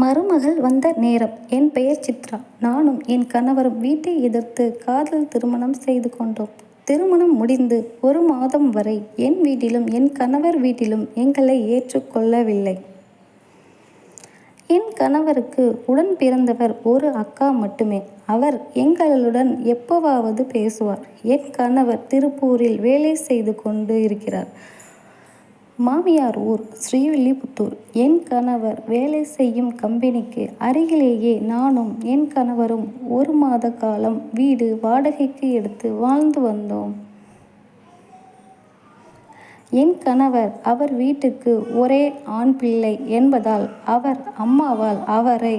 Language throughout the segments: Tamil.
மருமகள் வந்த நேரம். என் பெயர் சித்ரா. நானும் என் கணவரும் வீட்டை எதிர்த்து காதல் திருமணம் செய்து கொண்டோம். திருமணம் முடிந்து ஒரு மாதம் வரை என் வீட்டிலும் என் கணவர் வீட்டிலும் எங்களை ஏற்றுக்கொள்ளவில்லை என் கணவருக்கு உடன் பிறந்தவர் ஒரு அக்கா மட்டுமே. அவர் எங்களுடன் எப்போவாவது பேசுவார். என் கணவர் திருப்பூரில் வேலை செய்து கொண்டு இருக்கிறார். மாமியார் ஊர் ஸ்ரீவில்லிபுத்தூர். என் கணவர் வேலை செய்யும் கம்பெனிக்கு அருகிலேயே நானும் என் கணவரும் ஒரு மாத காலம் வீடு வாடகைக்கு எடுத்து வாழ்ந்து வந்தோம். என் கணவர் அவர் வீட்டுக்கு ஒரே ஆண் பிள்ளை என்பதால் அவர் அம்மாவால் அவரை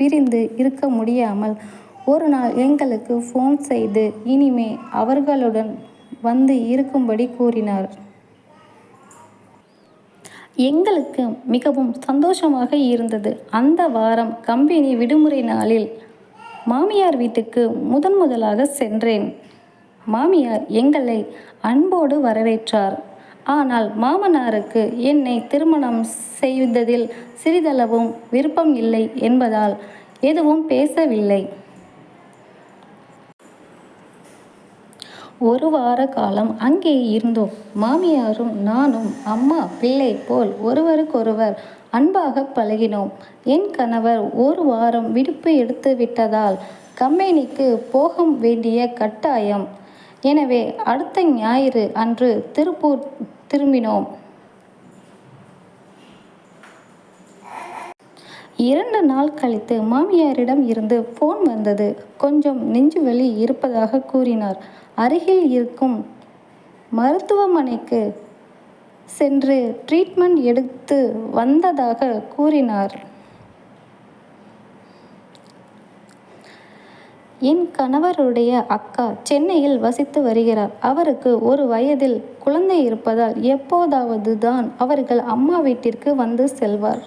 பிரிந்து இருக்க முடியாமல் ஒரு நாள் எங்களுக்கு ஃபோன் செய்து இனிமே அவர்களுடன் வந்து இருக்கும்படி கூறினார். எங்களுக்கு மிகவும் சந்தோஷமாக இருந்தது. அந்த வாரம் கம்பெனி விடுமுறை நாளில் மாமியார் வீட்டுக்கு முதன் முதலாக சென்றேன். மாமியார் எங்களை அன்போடு வரவேற்றார். ஆனால் மாமனாருக்கு என்னை திருமணம் செய்ததில் சிறிதளவும் விருப்பம் இல்லை என்பதால் எதுவும் பேசவில்லை. ஒரு வார காலம் அங்கே இருந்தோம். மாமியாரும் நானும் அம்மா பிள்ளை போல் ஒருவருக்கொருவர் அன்பாக பழகினோம். என் கணவர் ஒரு வாரம் விடுப்பு எடுத்து விட்டதால் கம்பெனிக்கு போக வேண்டிய கட்டாயம். எனவே அடுத்த ஞாயிறு அன்று திருப்பூர் திரும்பினோம். இரண்டு நாள் கழித்து மாமியாரிடம் இருந்து ஃபோன் வந்தது. கொஞ்சம் நெஞ்சு வலி இருப்பதாக கூறினார். அருகில் இருக்கும் மருத்துவமனைக்கு சென்று ட்ரீட்மெண்ட் எடுத்து வந்ததாக கூறினார். என் கணவருடைய அக்கா சென்னையில் வசித்து வருகிறார். அவருக்கு ஒரு வயதில் குழந்தை இருப்பதால் எப்போதாவது தான் அவர்கள் அம்மா வீட்டிற்கு வந்து செல்வார்.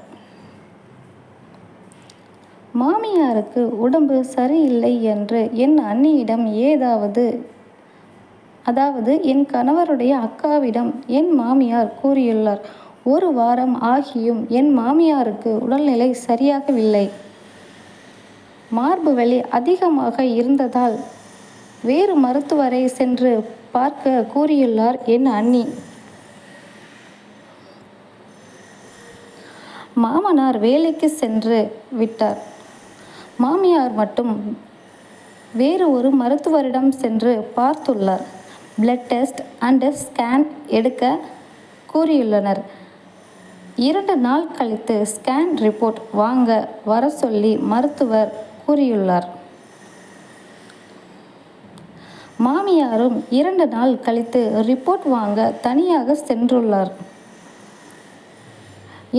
மாமியாருக்கு உடம்பு சரியில்லை என்று என் அண்ணியிடம் ஏதாவது அதாவது என் கணவருடைய அக்காவிடம் என் மாமியார் கூறியுள்ளார். ஒரு வாரம் ஆகியும் என் மாமியாருக்கு உடல்நிலை சரியாகவில்லை. மார்பு வலி அதிகமாக இருந்ததால் வேறு மருத்துவரை சென்று பார்க்க கூறியுள்ளார் என் அண்ணி. மாமனார் வேலைக்கு சென்று விட்டார். மாமியார் மட்டும் வேறு ஒரு மருத்துவரிடம் சென்று பார்த்துள்ளார். பிளட் டெஸ்ட் அண்டு ஸ்கேன் எடுக்க கூறியுள்ளனர். இரண்டு நாள் கழித்து ஸ்கேன் ரிப்போர்ட் வாங்க வர சொல்லி மருத்துவர் கூறியுள்ளார். மாமியாரும் இரண்டு நாள் கழித்து ரிப்போர்ட் வாங்க தனியாக சென்றுள்ளார்.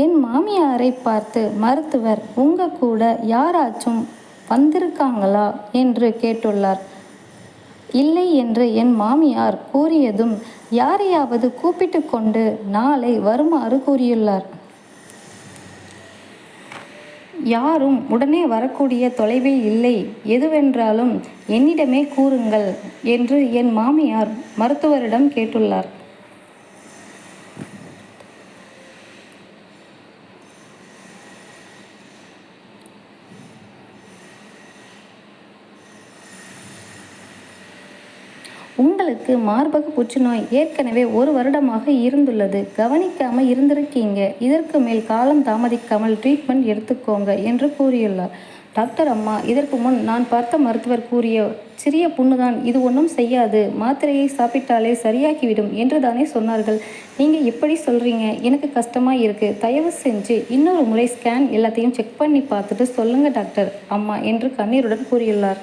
என் மாமியாரை பார்த்து மருத்துவர் உங்க கூட யாராச்சும் வந்திருக்காங்களா? என்று கேட்டுள்ளார். இல்லை என்று என் மாமியார் கூறியதும் யாரையாவது கூப்பிட்டு கொண்டு நாளை வருமாறு கூறியுள்ளார். யாரும் உடனே வரக்கூடிய தொலைவில் இல்லை. எதுவென்றாலும் என்னிடமே கூறுங்கள் என்று என் மாமியார் மருத்துவரிடம் கேட்டுள்ளார். உங்களுக்கு மார்பக புற்றுநோய் ஏற்கனவே ஒரு வருடமாக இருந்துள்ளது. கவனிக்காமல் இருந்திருக்கீங்க. இதற்கு மேல் காலம் தாமதிக்காமல் ட்ரீட்மெண்ட் எடுத்துக்கோங்க என்று கூறியுள்ளார். டாக்டர் அம்மா இதற்கு முன் நான் பார்த்த மருத்துவர் கூறிய சிறிய புண்ணுதான் இது ஒன்றும் செய்யாது. மாத்திரையை சாப்பிட்டாலே சரியாகிவிடும் என்று தானே சொன்னார்கள். நீங்கள் இப்படி சொல்கிறீங்க எனக்கு கஷ்டமாக இருக்குது தயவு செஞ்சு இன்னொரு முறை ஸ்கேன் எல்லாத்தையும் செக் பண்ணி பார்த்துட்டு சொல்லுங்கள் டாக்டர் அம்மா என்று கண்ணீருடன் கூறியுள்ளார்.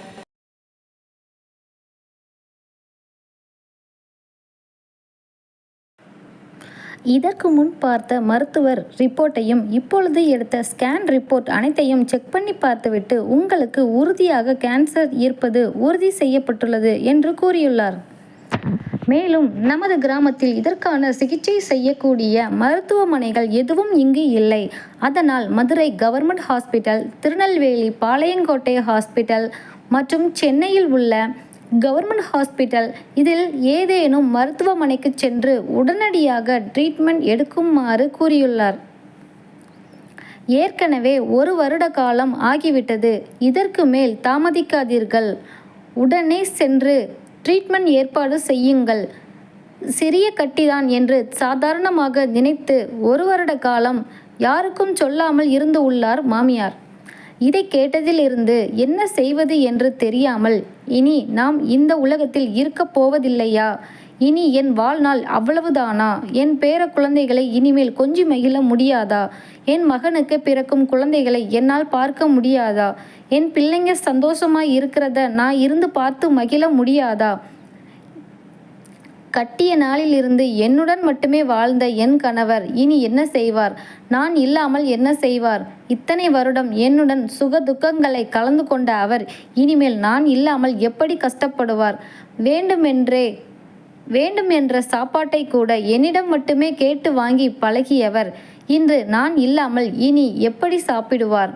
இதற்கு முன் பார்த்த மருத்துவர் ரிப்போர்ட்டையும் இப்பொழுது எடுத்த ஸ்கேன் ரிப்போர்ட் அனைத்தையும் செக் பண்ணி பார்த்துவிட்டு உங்களுக்கு உறுதியாக கேன்சர் இருப்பது உறுதி செய்யப்பட்டுள்ளது என்று கூறியுள்ளார். மேலும் நமது கிராமத்தில் இதற்கான சிகிச்சை செய்யக்கூடிய மருத்துவமனைகள் எதுவும் இங்கு இல்லை. அதனால் Madurai government hospital Tirunelveli Palayamkottai hospital மற்றும் சென்னையில் உள்ள கவர்மெண்ட் ஹாஸ்பிட்டல். இதில் ஏதேனும் மருத்துவமனைக்கு சென்று உடனடியாக ட்ரீட்மெண்ட் எடுக்குமாறு கூறியுள்ளார். ஏற்கனவே ஒரு வருட காலம் ஆகிவிட்டது. இதற்கு மேல் தாமதிக்காதீர்கள். உடனே சென்று ட்ரீட்மெண்ட் ஏற்பாடு செய்யுங்கள். சிறிய கட்டிதான் என்று சாதாரணமாக நினைத்து ஒரு வருட காலம் யாருக்கும் சொல்லாமல் இருந்து உள்ளார் மாமியார். இதை கேட்டதிலிருந்து என்ன செய்வது என்று தெரியாமல் இனி நாம் இந்த உலகத்தில் இருக்கப் போவதில்லையா? இனி என் வாழ்நாள் அவ்வளவுதானா? என் பேர குழந்தைகளை இனிமேல் கொஞ்சி மகிழ முடியாதா? என் மகனுக்கு பிறக்கும் குழந்தைகளை என்னால் பார்க்க முடியாதா? என் பிள்ளைங்க சந்தோஷமாய் இருக்கிறத நான் இருந்து பார்த்து மகிழ முடியாதா? கட்டிய நாளிலிருந்து என்னுடன் மட்டுமே வாழ்ந்த என் கணவர் இனி என்ன செய்வார்? நான் இல்லாமல் என்ன செய்வார்? இத்தனை வருடம் என்னுடன் சுக துக்கங்களை கலந்து கொண்ட அவர் இனிமேல் நான் இல்லாமல் எப்படி கஷ்டப்படுவார்? வேண்டுமென்றே வேண்டும் என்ற சாப்பாட்டை கூட என்னிடம் மட்டுமே கேட்டு வாங்கி பழகியவர். இன்று நான் இல்லாமல் இனி எப்படி சாப்பிடுவார்?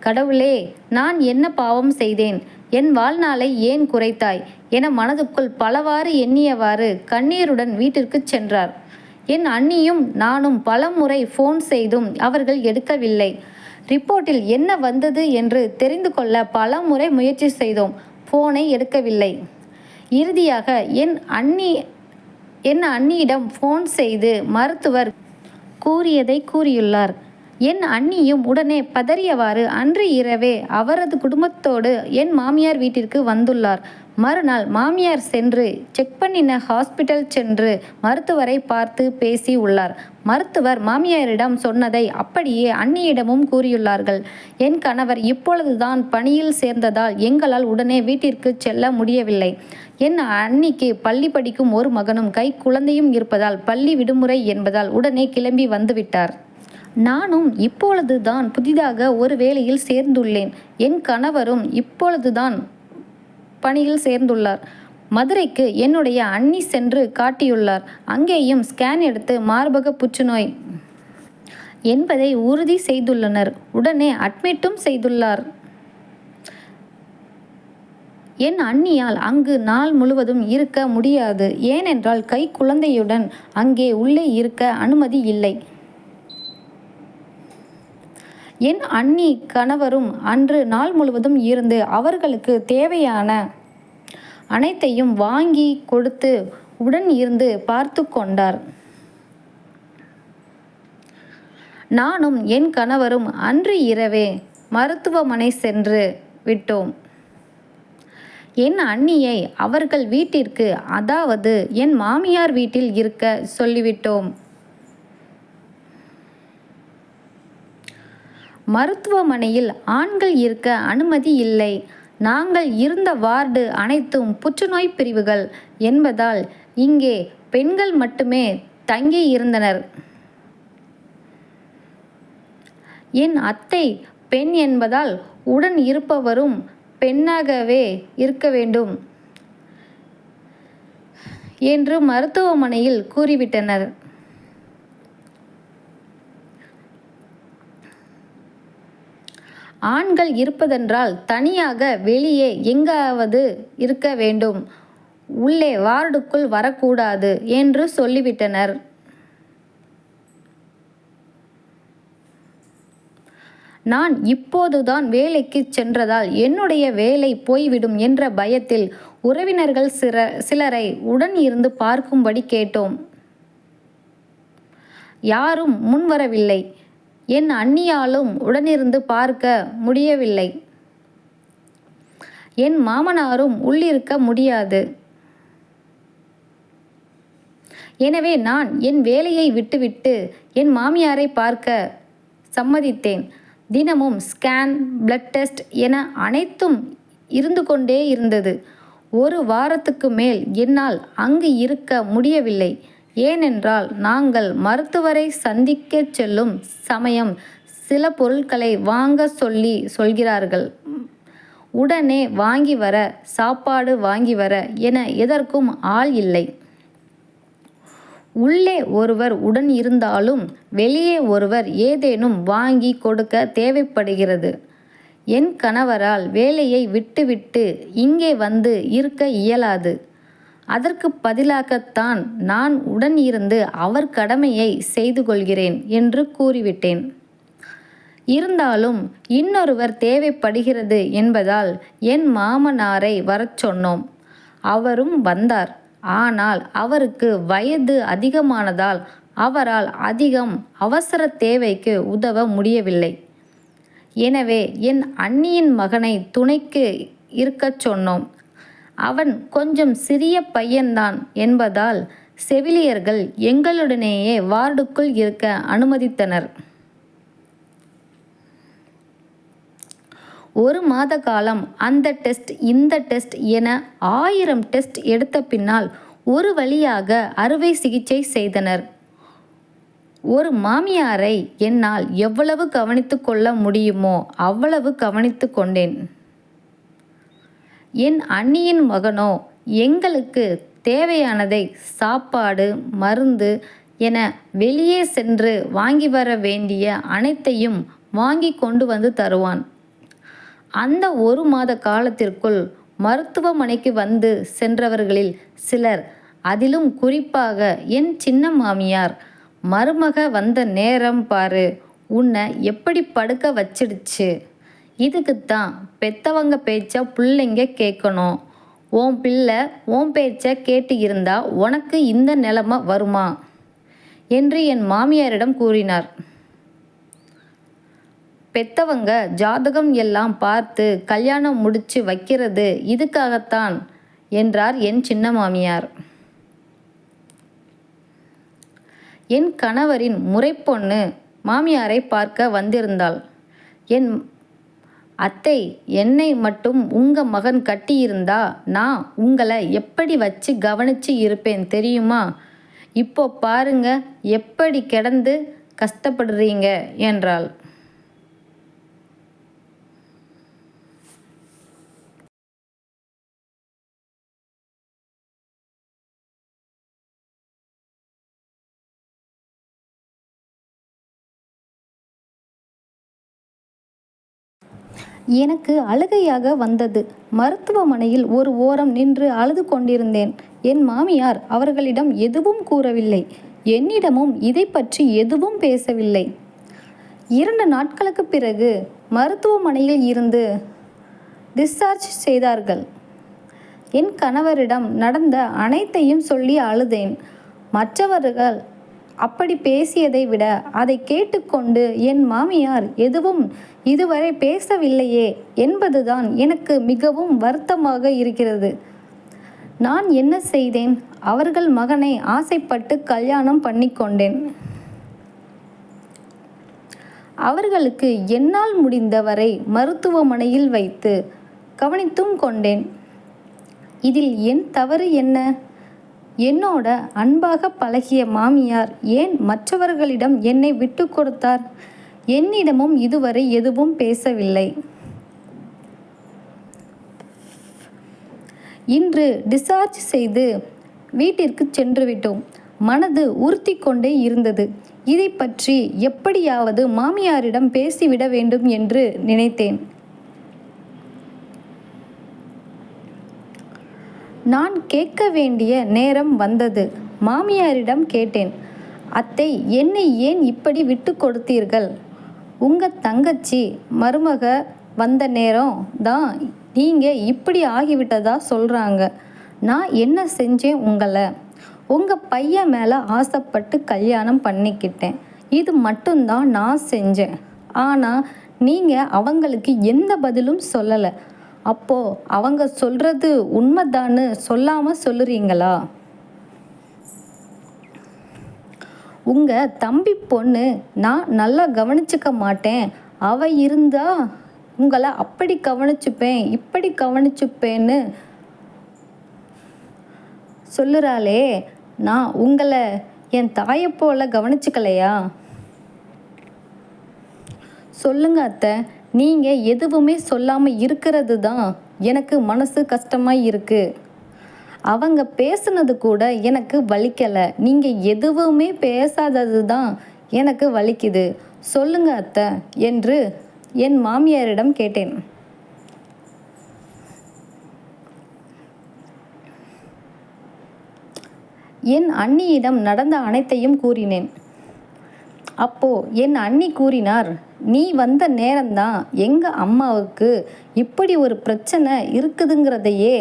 கடவுளே நான் என்ன பாவம் செய்தேன்? என் வாழ்நாளை ஏன் குறைத்தாய்? என மனதுக்குள் பலவாறு எண்ணியவாறு கண்ணீருடன் வீட்டிற்குச் சென்றார். என் அண்ணியும் நானும் பலமுறை ஃபோன் செய்தும் அவர்கள் எடுக்கவில்லை. ரிப்போர்ட்டில் என்ன வந்தது என்று தெரிந்து கொள்ள பல முறை முயற்சி செய்தோம். ஃபோனை எடுக்கவில்லை. இறுதியாக என் அண்ணி என் அண்ணியிடம் ஃபோன் செய்து மருத்துவர் கூறியதை கூறியுள்ளார். என் அண்ணியும் உடனே பதறியவாறு அன்று இரவே அவரது குடும்பத்தோடு என் மாமியார் வீட்டிற்கு வந்துள்ளார். மறுநாள் மாமியார் சென்று செக் பண்ணின ஹாஸ்பிட்டல் சென்று மருத்துவரை பார்த்து பேசி உள்ளார். மருத்துவர் மாமியாரிடம் சொன்னதை அப்படியே அண்ணியிடமும் கூறியுள்ளார்கள். என் கணவர் இப்பொழுதுதான் பணியில் சேர்ந்ததால் எங்களால் உடனே வீட்டிற்கு செல்ல முடியவில்லை. என் அன்னிக்கு பள்ளி படிக்கும் ஒரு மகனும் கை குழந்தையும் இருப்பதால் பள்ளி விடுமுறை என்பதால் உடனே கிளம்பி வந்துவிட்டார். நானும் இப்பொழுது தான் புதிதாக ஒரு வேலையில் சேர்ந்துள்ளேன். என் கணவரும் இப்பொழுதுதான் பணியில் சேர்ந்துள்ளார். மதுரைக்கு என்னுடைய அண்ணி சென்று காட்டியுள்ளார். அங்கேயும் ஸ்கேன் எடுத்து மார்பக புற்றுநோய் என்பதை உறுதி செய்துள்ளனர். உடனே அட்மிட்டும் செய்துள்ளார். என் அண்ணியால் அங்கு நாள் முழுவதும் இருக்க முடியாது. ஏனென்றால் கை குழந்தையுடன் அங்கே உள்ளே இருக்க அனுமதி இல்லை. என் அண்ணி கணவரும் அன்று நாள் முழுவதும் இருந்து அவர்களுக்கு தேவையான அனைத்தையும் வாங்கி கொடுத்து உடன் இருந்து பார்த்து கொண்டார். நானும் என் கணவரும் அன்று இரவே மருத்துவமனை சென்று விட்டோம். என் அண்ணியை அவர்கள் வீட்டிற்கு அதாவது என் மாமியார் வீட்டில் இருக்க சொல்லிவிட்டோம். மருத்துவமனையில் ஆண்கள் இருக்க அனுமதி இல்லை. நாங்கள் இருந்த வார்டு அனைத்தும் புற்றுநோய் பிரிவுகள் என்பதால் இங்கே பெண்கள் மட்டுமே தங்கி இருந்தனர். என் அத்தை பெண் என்பதால் உடன் இருப்பவரும் பெண்ணாகவே இருக்க வேண்டும் என்று மருத்துவமனையில் கூறிவிட்டனர். ஆண்கள் இருப்பதென்றால் தனியாக வெளியே எங்காவது இருக்க வேண்டும். உள்ளே வார்டுக்குள் வரக்கூடாது என்று சொல்லிவிட்டனர். நான் இப்போதுதான் வேலைக்கு சென்றதால் என்னுடைய வேலை போய்விடும் என்ற பயத்தில் உறவினர்கள் சிற சிலரை உடன் இருந்து பார்க்கும்படி கேட்டோம். யாரும் முன்வரவில்லை. என் அண்ணியாலும் உடனிருந்து பார்க்க முடியவில்லை. என் மாமனாரும் உள்ளிருக்க முடியாது. எனவே நான் என் வேலையை விட்டுவிட்டு என் மாமியாரை பார்க்க சம்மதித்தேன். தினமும் ஸ்கேன் பிளட் டெஸ்ட் என அனைத்தும் இருந்து கொண்டே இருந்தது. ஒரு வாரத்துக்கு மேல் என்னால் அங்கு இருக்க முடியவில்லை. ஏனென்றால் நாங்கள் மருத்துவரை சந்திக்க செல்லும் சமயம் சில பொருட்களை வாங்க சொல்லி சொல்கிறார்கள். உடனே வாங்கி வர சாப்பாடு வாங்கி வர என எதற்கும் ஆள் இல்லை. உள்ளே ஒருவர் உடன் இருந்தாலும் வெளியே ஒருவர் ஏதேனும் வாங்கி கொடுக்க தேவைப்படுகிறது. என் கணவரால் வேலையை விட்டுவிட்டு இங்கே வந்து இருக்க இயலாது. அதற்கு பதிலாகத்தான் நான் உடன் இருந்து அவர் கடமையை செய்து கொள்கிறேன் என்று கூறிவிட்டேன். இருந்தாலும் இன்னொருவர் தேவைப்படுகிறது என்பதால் என் மாமனாரை வரச் சொன்னோம். அவரும் வந்தார். ஆனால் அவருக்கு வயது அதிகமானதால் அவரால் அதிகம் அவசர தேவைக்கு உதவ முடியவில்லை. எனவே என் அண்ணியின் மகனை துணைக்கு இருக்கச் சொன்னோம். அவன் கொஞ்சம் சிறிய பையன்தான் என்பதால் செவிலியர்கள் எங்களுடனேயே வார்டுக்குள் இருக்க அனுமதித்தனர். ஒரு மாத காலம் அந்த டெஸ்ட் இந்த டெஸ்ட் என ஆயிரம் டெஸ்ட் எடுத்த பின்னால் ஒரு வழியாக அறுவை சிகிச்சை செய்தனர். ஒரு மாமியாரை என்னால் எவ்வளவு கவனித்து கொள்ள முடியுமோ அவ்வளவு கவனித்து கொண்டேன். என் அண்ணியின் மகனோ எங்களுக்கு தேவையானதை சாப்பாடு மருந்து என வெளியே சென்று வாங்கி வர வேண்டிய அனைத்தையும் வாங்கி கொண்டு வந்து தருவான். அந்த ஒரு மாத காலத்திற்குள் மருத்துவமனைக்கு வந்து சென்றவர்களில் சிலர் அதிலும் குறிப்பாக என் சின்ன மாமியார் மருமக வந்த நேரம் பாரு உன்னை எப்படி படுக்க வச்சிடுச்சு? இதுக்குத்தான் பெத்தவங்க பேச்ச பிள்ளைங்க கேட்கணும் உன் பிள்ளை உன் பேச்ச கேட்டு இருந்தா உனக்கு இந்த நிலைமை வருமா? என்று என் மாமியாரிடம் கூறினார். பெத்தவங்க ஜாதகம் எல்லாம் பார்த்து கல்யாணம் முடிச்சு வைக்கிறது இதுக்காகத்தான் என்றார் என் சின்ன மாமியார். என் கணவரின் முறைப்பொண்ணு மாமியாரை பார்க்க வந்திருந்தாள். என் அத்தை என்னை மட்டும் உங்க மகன் கட்டியிருந்தா நான் உங்களை எப்படி வச்சு கவனிச்சு இருப்பேன் தெரியுமா? இப்போ பாருங்க எப்படி கிடந்து கஷ்டப்படுறீங்க? என்றாள். எனக்கு அழுகையாக வந்தது. மருத்துவமனையில் ஒரு ஓரம் நின்று அழுது கொண்டிருந்தேன். என் மாமியார் அவர்களிடம் எதுவும் கூறவில்லை. என்னிடமும் இதை பற்றி எதுவும் பேசவில்லை. இரண்டு நாட்களுக்கு பிறகு மருத்துவமனையில் இருந்து டிஸ்சார்ஜ் செய்தார்கள். என் கணவரிடம் நடந்த அனைத்தையும் சொல்லி அழுதேன். மற்றவர்கள் அப்படி பேசியதை விட அதை கேட்டுக்கொண்டு என் மாமியார் எதுவும் இதுவரை பேசவில்லையே என்பதுதான் எனக்கு மிகவும் வருத்தமாக இருக்கிறது. நான் என்ன செய்தேன்? அவர்கள் மகனை ஆசைப்பட்டு கல்யாணம் பண்ணிக்கொண்டேன் அவர்களுக்கு என்னால் முடிந்தவரை மருத்துவமனையில் வைத்து கவனித்தும் கொண்டேன். இதில் என் தவறு என்ன? என்னோட அன்பாக பழகிய மாமியார் ஏன் மற்றவர்களிடம் என்னை விட்டு கொடுத்தார்? என்னிடமும் இதுவரை எதுவும் பேசவில்லை. இன்று டிஸ்சார்ஜ் செய்து வீட்டிற்கு சென்று விட்டோம் மனது உறுத்தி கொண்டே இருந்தது. இதை பற்றி எப்படியாவது மாமியாரிடம் பேசிவிட வேண்டும் என்று நினைத்தேன். நான் கேட்க வேண்டிய நேரம் வந்தது. மாமியாரிடம் கேட்டேன். அத்தை என்னை ஏன் இப்படி விட்டு கொடுத்தீர்கள்? உங்கள் தங்கச்சி மருமக வந்த நேரம் தான் நீங்கள் இப்படி ஆகிவிட்டதா சொல்கிறாங்க நான் என்ன செஞ்சேன் உங்களை? உங்கள் பையன் மேலே ஆசைப்பட்டு கல்யாணம் பண்ணிக்கிட்டேன். இது மட்டும்தான் நான் செஞ்சேன். ஆனால் நீங்கள் அவங்களுக்கு எந்த பதிலும் சொல்லலை. அப்போது அவங்க சொல்கிறது உண்மைதான்னு சொல்லாமல் சொல்லுறீங்களா? உங்கள் தம்பி பொண்ணு நான் நல்லா கவனிச்சுக்க மாட்டேன். அவ இருந்தா உங்களை அப்படி கவனிச்சுப்பேன் இப்படி கவனிச்சுப்பேன்னு சொல்லுறாளே. நான் உங்களை என் தாயை போல கவனிச்சுக்கலையா? சொல்லுங்க அத்தை. நீங்கள் எதுவுமே சொல்லாமல் இருக்கிறது தான் எனக்கு மனசு கஷ்டமாக இருக்குது அவங்க பேசுனது கூட எனக்கு வலிக்கலை. நீங்கள் எதுவுமே பேசாதது தான் எனக்கு வலிக்குது. சொல்லுங்க அத்தை என்று என் மாமியாரிடம் கேட்டேன். என் அண்ணியிடம் நடந்த அனைத்தையும் கூறினேன். அப்போ என் அண்ணி கூறினார் நீ வந்த நேரம்தான் எங்கள் அம்மாவுக்கு இப்படி ஒரு பிரச்சனை இருக்குதுங்கிறதையே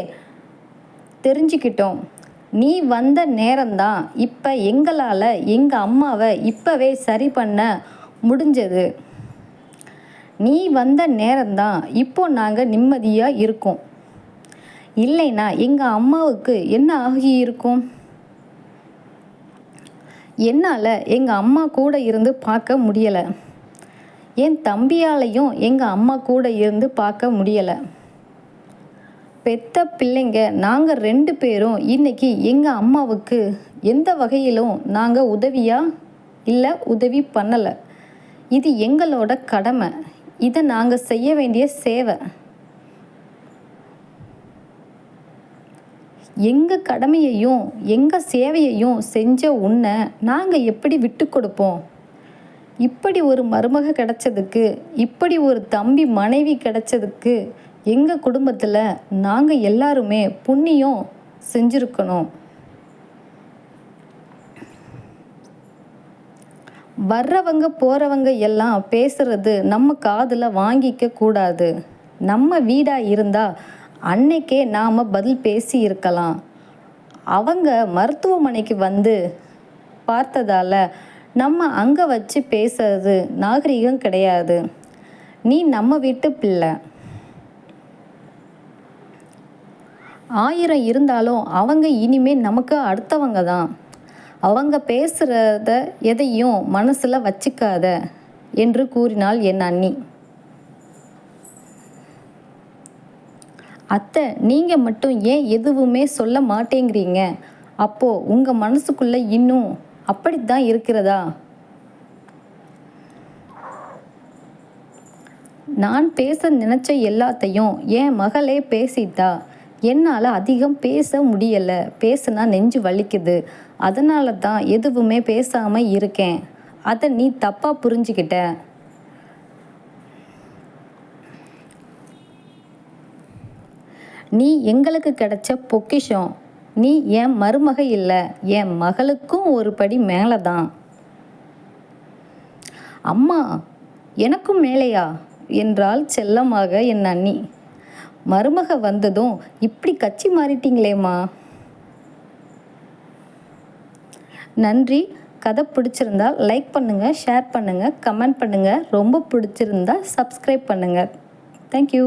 தெரிஞ்சுக்கிட்டோம். நீ வந்த நேரம்தான். இப்போ எங்களால் எங்கள் அம்மாவை இப்போவே சரி பண்ண முடிஞ்சது. நீ வந்த நேரம்தான். இப்போ நாங்கள் நிம்மதியாக இருக்கோம். இல்லைன்னா எங்கள் அம்மாவுக்கு என்ன ஆகியிருக்கும்? என்னால் எங்கள் அம்மா கூட இருந்து பார்க்க முடியலை. என் தம்பியாலையும் எங்கள் அம்மா கூட இருந்து பார்க்க முடியலை. பெத்த பிள்ளைங்க நாங்கள் ரெண்டு பேரும் இன்னைக்கு எங்கள் அம்மாவுக்கு எந்த வகையிலும் நாங்கள் உதவியாக இல்லை உதவி பண்ணலை. இது எங்களோட கடமை. இதை நாங்கள் செய்ய வேண்டிய சேவை. எங்கள் கடமையையும் எங்கள் சேவையையும் செஞ்ச உன்னை நாங்கள் எப்படி விட்டு கொடுப்போம்? இப்படி ஒரு மருமக கிடைச்சதுக்கு இப்படி ஒரு தம்பி மனைவி கிடைச்சதுக்கு எங்கள் குடும்பத்தில் நாங்கள் எல்லாருமே புண்ணியம் செஞ்சுருக்கணும். வர்றவங்க போகிறவங்க எல்லாம் பேசுறது நம்ம காதில் வாங்கிக்க கூடாது. நம்ம வீடாக இருந்தால் அன்னைக்கே நாம் பதில் பேசி இருக்கலாம். அவங்க மருத்துவமனைக்கு வந்து பார்த்ததால நம்ம அங்கே வச்சு பேசுறது நாகரிகம் கிடையாது. நீ நம்ம வீட்டு பிள்ளை. ஆயிரம் இருந்தாலும் அவங்க இனிமே நமக்கு அடுத்தவங்க தான் அவங்க பேசுகிறத எதையும் மனசில் வச்சுக்காத என்று கூறினாள் என் அண்ணி. அத்தை நீங்கள் மட்டும் ஏன் எதுவுமே சொல்ல மாட்டேங்கிறீங்க? அப்போது உங்கள் மனசுக்குள்ளே இன்னும் அப்படித்தான் இருக்கிறதா? நான் பேச நினச்ச எல்லாத்தையும் என் மகளே பேசிட்டா என்னால் அதிகம் பேச முடியலை. பேசுனா நெஞ்சு வலிக்குது. அதனால தான் எதுவுமே பேசாமல் இருக்கேன். அதை நீ தப்பாக புரிஞ்சுக்கிட்ட. நீ எங்களுக்கு கிடைச்ச பொக்கிஷம். நீ என் மருமக இல்லை. என் மகளுக்கும் ஒரு படி மேலே தான் அம்மா எனக்கும் மேலேயா? என்றால் செல்லமாக என் அண்ணி. மருமக வந்ததும் இப்படி கட்சி மாறிட்டீங்களேம்மா. நன்றி. கதை பிடிச்சிருந்தால் லைக் பண்ணுங்கள் ஷேர் பண்ணுங்கள் கமெண்ட் பண்ணுங்கள் ரொம்ப பிடிச்சிருந்தா சப்ஸ்கிரைப் பண்ணுங்கள் தேங்க்யூ